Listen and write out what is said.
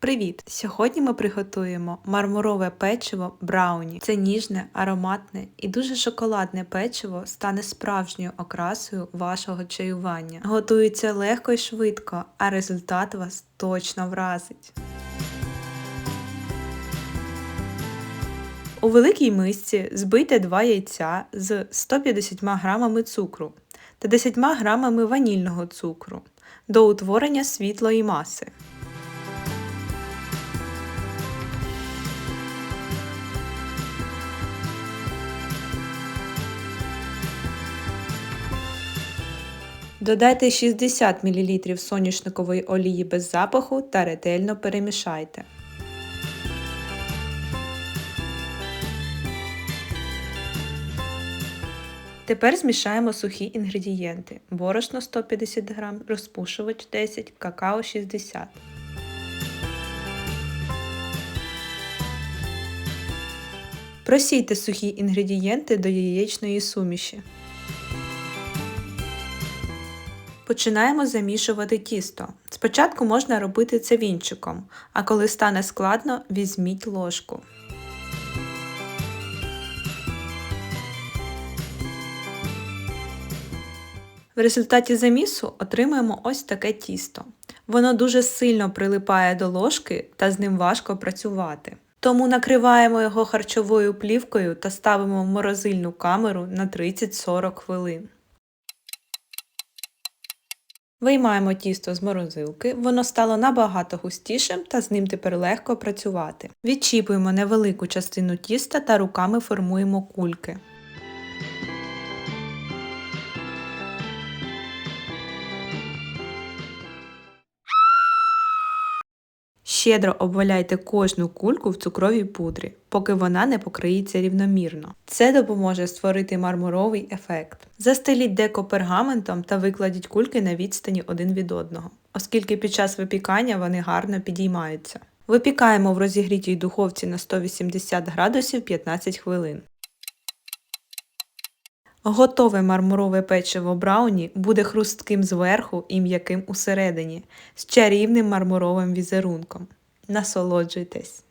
Привіт! Сьогодні ми приготуємо мармурове печиво брауні. Це ніжне, ароматне і дуже шоколадне печиво стане справжньою окрасою вашого чаювання. Готується легко і швидко, а результат вас точно вразить. У великій мисці збийте 2 яйця з 150 грамами цукру та 10 грамами ванільного цукру до утворення світлої маси. Додайте 60 мл соняшникової олії без запаху та ретельно перемішайте. Тепер змішаємо сухі інгредієнти: борошно 150 г, розпушувач 10, какао 60 Просійте сухі інгредієнти до яєчної суміші. Починаємо замішувати тісто. Спочатку можна робити це вінчиком, а коли стане складно, візьміть ложку. В результаті замісу отримуємо ось таке тісто. Воно дуже сильно прилипає до ложки та з ним важко працювати. Тому накриваємо його харчовою плівкою та ставимо в морозильну камеру на 30-40 хвилин. Виймаємо тісто з морозилки, воно стало набагато густішим та з ним тепер легко працювати. Відчіпуємо невелику частину тіста та руками формуємо кульки. Щедро обваляйте кожну кульку в цукровій пудрі, поки вона не покриється рівномірно. Це допоможе створити мармуровий ефект. Застеліть деко пергаментом та викладіть кульки на відстані один від одного, оскільки під час випікання вони гарно підіймаються. Випікаємо в розігрітій духовці на 180 градусів 15 хвилин. Готове мармурове печиво брауні буде хрустким зверху і м'яким усередині, з чарівним мармуровим візерунком. Насолоджуйтесь!